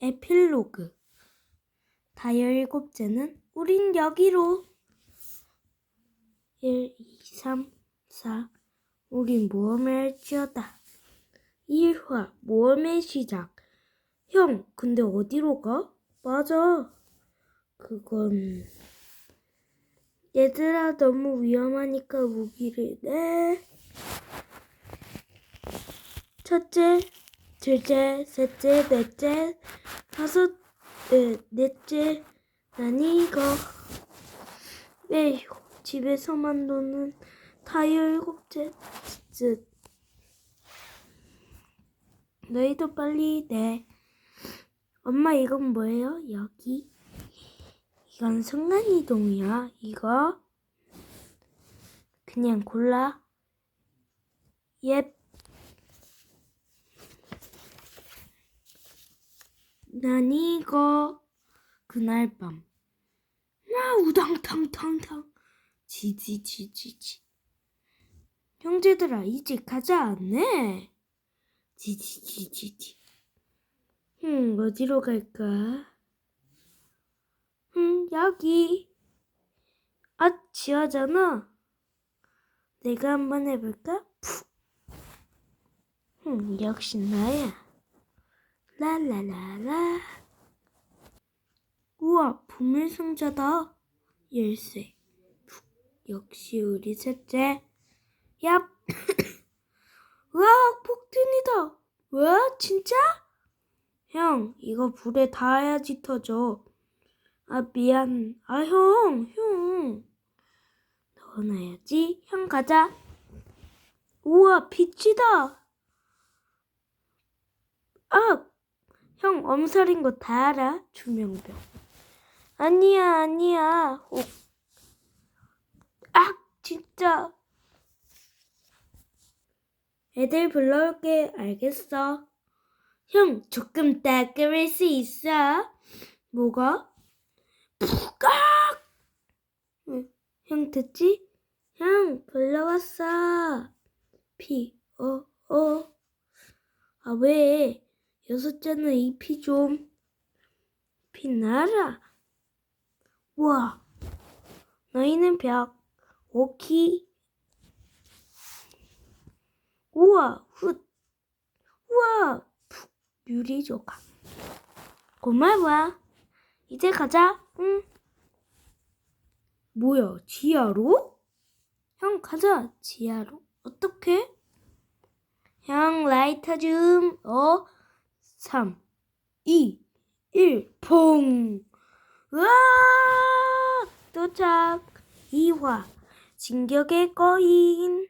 에필로그. 다이어 일곱째는 우린 여기로. 1, 2, 3, 4 우린 모험을 할지어다. 1화 모험의 시작. 형 근데 어디로 가? 맞아. 그건 얘들아 너무 위험하니까 무기를 내. 첫째 둘째, 셋째, 넷째, 다섯, 에, 넷째, 아니 이거. 에휴, 집에서만 노는 다이어 일곱째. 쯧. 너희도 빨리 내. 엄마 이건 뭐예요? 여기. 이건 순간이동이야. 이거. 그냥 골라. 옙. 난 이거 그날 밤. 나 우당탕탕탕 지지지지지. 형제들아 이제 가자 안네. 지지지지지. 음 어디로 갈까? 음 여기. 아 지하잖아. 내가 한번 해볼까? 푹. 음 역시 나야. 랄랄랄라. 우와, 보물상자다. 열쇠. 푹. 역시 우리 셋째. 얍. 우와, 폭탄이다. 와, 진짜? 형, 이거 불에 닿아야지 터져. 아, 미안. 아, 형, 형. 넣어놔야지. 형, 가자. 우와, 빛이다. 아, 형 엄살인 거 다 알아? 주명병. 아니야, 아니야. 혹. 아, 진짜. 애들 불러올게. 알겠어. 형, 조금 따끔할 수 있어. 뭐가? 응, 형 듣지? 형, 불러왔어. 피, 어, 어. 아, 왜? 여섯째는 이피 좀. 피 나라. 우와. 너희는 벽. 오키. 우와. 훗. 우와. 푹. 유리 조각. 고마워. 이제 가자. 응. 뭐야, 지하로? 형, 가자. 지하로. 어떻게? 형, 라이터 좀. 어? 3, 2, 1, 퐁! 으아! 도착! 2화, 진격의 거인.